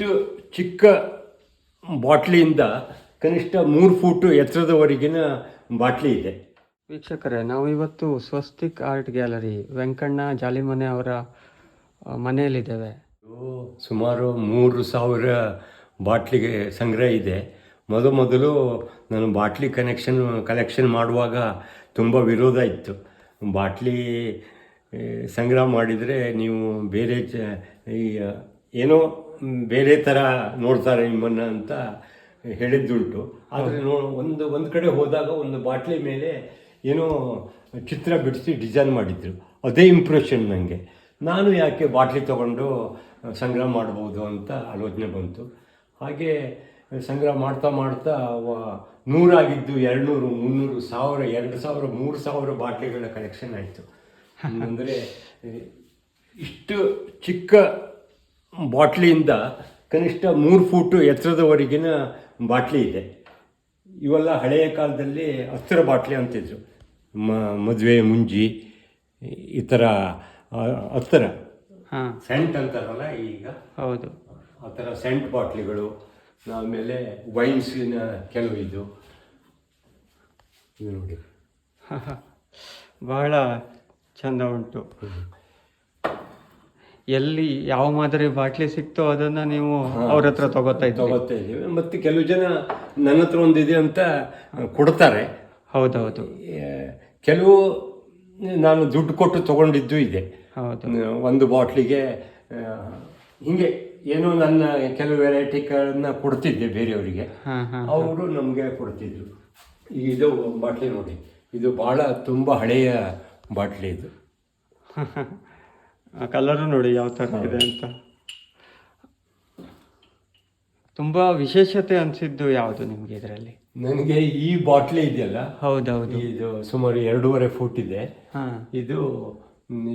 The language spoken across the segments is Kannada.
ಇಷ್ಟು ಚಿಕ್ಕ ಬಾಟ್ಲಿಯಿಂದ ಕನಿಷ್ಠ ಮೂರು ಫೂಟು ಎತ್ತರದವರೆಗಿನ ಬಾಟ್ಲಿ ಇದೆ. ವೀಕ್ಷಕರೇ ನಾವು ಇವತ್ತು ಸ್ವಸ್ತಿಕ್ ಆರ್ಟ್ ಗ್ಯಾಲರಿ ವೆಂಕಣ್ಣ ಜಾಲಿಮನೆ ಅವರ ಮನೆಯಲ್ಲಿದ್ದೇವೆ. ಸುಮಾರು ಮೂರು ಸಾವಿರ ಬಾಟ್ಲಿಗೆ ಸಂಗ್ರಹ ಇದೆ. ಮೊದ ಮೊದಲು ನಾನು ಬಾಟ್ಲಿ ಕನೆಕ್ಷನ್ ಕಲೆಕ್ಷನ್ ಮಾಡುವಾಗ ತುಂಬ ವಿರೋಧ ಇತ್ತು. ಬಾಟ್ಲಿ ಸಂಗ್ರಹ ಮಾಡಿದರೆ ನೀವು ಬೇರೆ ಚ ಈ ಏನೋ ಬೇರೆ ಥರ ನೋಡ್ತಾರೆ ನಿಮ್ಮನ್ನು ಅಂತ ಹೇಳಿದ್ದುಂಟು. ಆದರೆ ನೋ ಒಂದು ಒಂದು ಕಡೆ ಹೋದಾಗ ಒಂದು ಬಾಟ್ಲಿ ಮೇಲೆ ಏನೋ ಚಿತ್ರ ಬಿಡಿಸಿ ಡಿಸೈನ್ ಮಾಡಿದ್ರು. ಅದೇ ಇಂಪ್ರೆಷನ್ ನನಗೆ ನಾನು ಯಾಕೆ ಬಾಟ್ಲಿ ತಗೊಂಡು ಸಂಗ್ರಹ ಮಾಡ್ಬೋದು ಅಂತ ಆಲೋಚನೆ ಬಂತು. ಹಾಗೆ ಸಂಗ್ರಹ ಮಾಡ್ತಾ ಮಾಡ್ತಾ ನೂರಾಗಿದ್ದು ಎರಡುನೂರು ಮುನ್ನೂರು ಸಾವಿರ ಎರಡು ಸಾವಿರ ಮೂರು ಸಾವಿರ ಬಾಟ್ಲಿಗಳ ಕಲೆಕ್ಷನ್ ಆಯಿತು. ಅಂದರೆ ಇಷ್ಟು ಚಿಕ್ಕ ಬಾಟ್ಲಿಯಿಂದ ಕನಿಷ್ಠ ಮೂರು ಫೂಟು ಎತ್ತರದವರೆಗಿನ ಬಾಟ್ಲಿ ಇದೆ. ಇವೆಲ್ಲ ಹಳೆಯ ಕಾಲದಲ್ಲಿ ಅಸ್ತ್ರ ಬಾಟ್ಲಿ ಅಂತಿದ್ರು. ಮ ಮದುವೆ ಮುಂಜಿ ಈ ಥರ ಅಸ್ತ್ರ ಹಾಂ. ಸೆಂಟ್ ಅಂತಾರಲ್ಲ ಈಗ. ಹೌದು. ಆ ಥರ ಸೆಂಟ್ ಬಾಟ್ಲಿಗಳು ಆಮೇಲೆ ವೈನ್ಸಿನ ಕೆಲವು ಇದು. ಇದು ನೋಡಿ. ಬಹಳ ಚಂದ ಉಂಟು. ಎಲ್ಲಿ ಯಾವ ಮಾದರಿ ಬಾಟ್ಲಿ ಸಿಕ್ತೋ ಅದನ್ನ ನೀವು ಅವ್ರ ಹತ್ರ ತಗೋತಾ ಇದ್ದೀವಿ ತಗೋತಾ ಇದ್ದೀವಿ. ಮತ್ತು ಕೆಲವು ಜನ ನನ್ನ ಹತ್ರ ಒಂದಿದೆ ಅಂತ ಕೊಡ್ತಾರೆ. ಹೌದೌದು. ಕೆಲವು ನಾನು ದುಡ್ಡು ಕೊಟ್ಟು ತಗೊಂಡಿದ್ದು ಇದೆ. ಹೌದು. ಒಂದು ಬಾಟ್ಲಿಗೆ ಹಿಂಗೆ ಏನೋ ನನ್ನ ಕೆಲವು ವೆರೈಟಿಗಳನ್ನ ಕೊಡ್ತಿದ್ದೆ ಬೇರೆಯವರಿಗೆ. ಅವರು ನಮಗೆ ಕೊಡ್ತಿದ್ರು. ಈಗ ಇದು ಬಾಟ್ಲಿ ನೋಡಿ. ಇದು ಭಾಳ ತುಂಬ ಹಳೆಯ ಬಾಟ್ಲಿ ಇದು. ಕಲರು ನೋಡಿ ಯಾವ ಥರ ಇದೆ ಅಂತ. ತುಂಬಾ ವಿಶೇಷತೆ ಅನಿಸಿದ್ದು ಯಾವುದು ನಿಮಗೆ ಇದರಲ್ಲಿ? ನನಗೆ ಈ ಬಾಟ್ಲಿ ಇದೆಯಲ್ಲ? ಹೌದೌದು. ಇದು ಸುಮಾರು ಎರಡೂವರೆ ಫೂಟ್ ಇದೆ. ಹಾಂ. ಇದು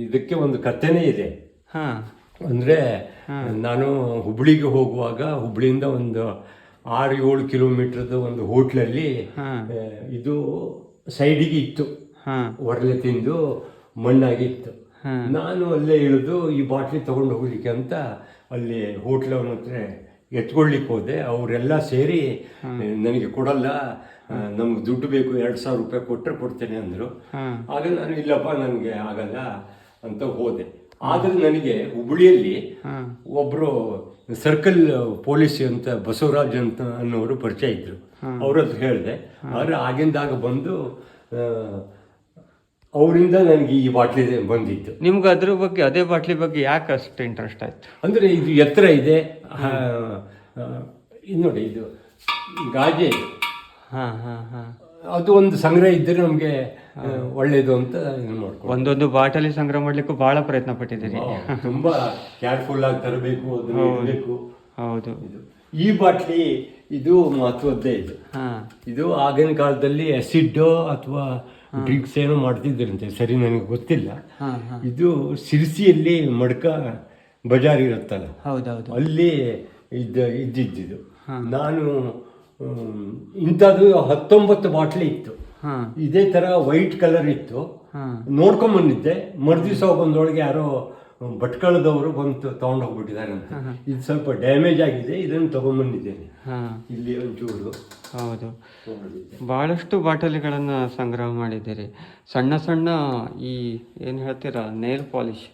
ಇದಕ್ಕೆ ಒಂದು ಕಥೆನೇ ಇದೆ. ಹಾಂ. ಅಂದರೆ ನಾನು ಹುಬ್ಳಿಗೆ ಹೋಗುವಾಗ ಹುಬ್ಳಿಯಿಂದ ಒಂದು ಆರು ಏಳು ಕಿಲೋಮೀಟ್ರದ ಒಂದು ಹೋಟ್ಲಲ್ಲಿ ಇದು ಸೈಡಿಗೆ ಇತ್ತು. ಹಾಂ. ಒರಳೆ ತಿಂದು ಮಣ್ಣಾಗಿತ್ತು ನಾನು ಅಲ್ಲೇ ಇಳಿದು ಈ ಬಾಟ್ಲಿ ತೊಗೊಂಡು ಹೋಗ್ಲಿಕ್ಕೆ ಅಂತ ಅಲ್ಲಿ ಹೋಟ್ಲವನ ಹತ್ರ ಎತ್ಕೊಳ್ಲಿಕ್ಕೆ ಹೋದೆ. ಅವರೆಲ್ಲ ಸೇರಿ ನನಗೆ ಕೊಡಲ್ಲ ನಮ್ಗೆ ದುಡ್ಡು ಬೇಕು ಎರಡು ಸಾವಿರ ರೂಪಾಯಿ ಕೊಟ್ಟರೆ ಕೊಡ್ತೇನೆ ಅಂದರು. ಆಗ ನಾನು ಇಲ್ಲಪ್ಪ ನನಗೆ ಆಗಲ್ಲ ಅಂತ ಹೋದೆ. ಆದರೆ ನನಗೆ ಹುಬ್ಬಳ್ಳಿಯಲ್ಲಿ ಹಾಂ. ಒಬ್ಬರು ಸರ್ಕಲ್ ಪೊಲೀಸ್ ಅಂತ ಬಸವರಾಜ್ ಅಂತ ಅನ್ನೋರು ಪರಿಚಯ ಇದ್ರು. ಅವ್ರ ಹತ್ರ ಹೇಳಿದೆ. ಆದರೆ ಆಗಿಂದಾಗ ಬಂದು ಅವರಿಂದ ನನಗೆ ಈ ಬಾಟ್ಲಿ ಬಂದಿತ್ತು. ನಿಮ್ಗೆ ಅದ್ರ ಬಗ್ಗೆ ಅದೇ ಬಾಟ್ಲಿ ಬಗ್ಗೆ ಯಾಕೆ ಅಷ್ಟು ಇಂಟ್ರೆಸ್ಟ್ ಆಯ್ತು? ಅಂದರೆ ಇದು ಎತ್ತರ ಇದೆ. ಇದು ನೋಡಿ ಇದು ಗಾಜೆ ಹಾಂ ಹಾಂ ಹಾಂ. ಅದು ಒಂದು ಸಂಗ್ರಹ ಇದ್ದರೆ ನಮಗೆ ಒಳ್ಳೆಯದು ಅಂತ ಮಾಡ್ಕೊಂಡು ಒಂದೊಂದು ಬಾಟಲಿ ಸಂಗ್ರಹ ಮಾಡ್ಲಿಕ್ಕೂ ಬಹಳ ಪ್ರಯತ್ನ ಪಟ್ಟಿದ್ದೀರಿ. ತುಂಬಾ ಕೇರ್ಫುಲ್ ಆಗಿ ತರಬೇಕು ಅದನ್ನು ಇಡಬೇಕು. ಹೌದು. ಇದು ಈ ಬಾಟ್ಲಿ ಇದು ಮಹತ್ವದ್ದೇ ಇದು. ಇದು ಆಗಿನ ಕಾಲದಲ್ಲಿ ಅಸಿಡ್ ಅಥವಾ ಡ್ರಿಂಕ್ಸ್ ಏನೋ ಮಾಡ್ತಿದ್ರಂತೆ ಸರಿ ನನಗೆ ಗೊತ್ತಿಲ್ಲ. ಇದು ಸಿರ್ಸಿಯಲ್ಲಿ ಮಡ್ಕ ಬಜಾರ್ ಇರುತ್ತಲ್ಲ ಹೌದೌದು. ಅಲ್ಲಿ ಇದ್ದ ಇದ್ದಿದ್ದು ನಾನು ಇಂಥದ್ದು ಹತ್ತೊಂಬತ್ತು ಬಾಟ್ಲಿ ಇತ್ತು. ಇದೇ ಥರ ವೈಟ್ ಕಲರ್ ಇತ್ತು. ನೋಡ್ಕೊಂಬಂದಿದ್ದೆ ನೋಡ್ಕೊಂಬಂದಿದ್ದೆ. ಮರುದಿವಸ ಬಂದೊಳಗೆ ಯಾರೋ ಭಟ್ಕಳದವರು ಬಂದು ತಗೊಂಡು ಹೋಗ್ಬಿಟ್ಟಿದ್ದಾರೆ ಅಂತ. ಇದು ಸ್ವಲ್ಪ ಡ್ಯಾಮೇಜ್ ಆಗಿದೆ ಇದನ್ನು ತಗೊಂಡ್ಬಂದಿದ್ದೇನೆ. ಹಾಂ. ಇಲ್ಲಿ ಒಂಚೂರು ಹೌದು. ಬಹಳಷ್ಟು ಬಾಟಲಿಗಳನ್ನು ಸಂಗ್ರಹ ಮಾಡಿದ್ದೀರಿ. ಸಣ್ಣ ಸಣ್ಣ ಈ ಏನು ಹೇಳ್ತೀರಾ ನೇಲ್ ಪಾಲಿಶ್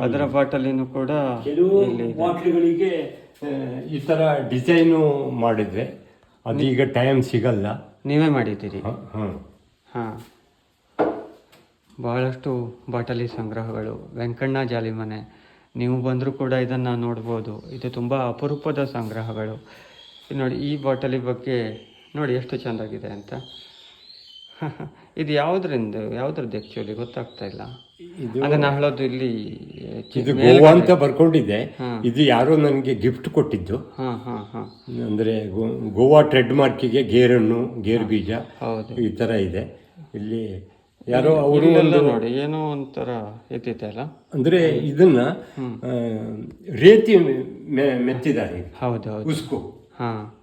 ಅದರ ಬಾಟಲಿನೂ ಕೂಡ ಕೆಲವು ಬಾಟ್ಲಿಗಳಿಗೆ ಈ ಥರ ಡಿಸೈನು ಮಾಡಿದ್ವಿ ಅದೀಗ ಟೈಮ್ ಸಿಗಲ್ಲ. ನೀವೇ ಮಾಡಿದ್ದೀರಿ. ಹಾ. ಹಾಂ. ಬಹಳಷ್ಟು ಬಾಟಲಿ ಸಂಗ್ರಹಗಳು ವೆಂಕಣ್ಣ ಜಾಲಿಮನೆ. ನೀವು ಬಂದರೂ ಕೂಡ ಇದನ್ನು ನೋಡ್ಬೋದು. ಇದು ತುಂಬ ಅಪರೂಪದ ಸಂಗ್ರಹಗಳು. ನೋಡಿ ಈ ಬಾಟಲಿ ಬಗ್ಗೆ ನೋಡಿ ಎಷ್ಟು ಚೆಂದಾಗಿದೆ ಅಂತ. ಇದು ಯಾವುದರಿಂದ ಯಾವುದ್ರದ್ದು ಆ್ಯಕ್ಚುಲಿ ಗೊತ್ತಾಗ್ತಾ ಇಲ್ಲ. ಅದನ್ನು ಹೇಳೋದು ಇಲ್ಲಿ ಇದು ಗೋವಾ ಅಂತ ಬರ್ಕೊಂಡಿದ್ದೆ ಇದು ಯಾರೋ ನನಗೆ ಗಿಫ್ಟ್ ಕೊಟ್ಟಿದ್ದು. ಹಾಂ ಹಾಂ ಹಾಂ. ಅಂದರೆ ಗೋವಾ ಟ್ರೆಡ್ ಮಾರ್ಕಿಗೆ ಗೇರಣ್ಣು ಗೇರು ಬೀಜ ಹೌದು. ಈ ಥರ ಇದೆ. ಇಲ್ಲಿ ಯಾರೋ ಅವರು ನೋಡಿ ಏನೋ ಒಂಥರ ಇದ್ದಿದೆ ಅಲ್ಲ? ಅಂದ್ರೆ ಇದನ್ನ ರೇತಿ ಮೆತ್ತಿದ್ದಾರೆ. ಹೌದು ಹೌದು. ಉಸ್ಕು. ಹಾಂ.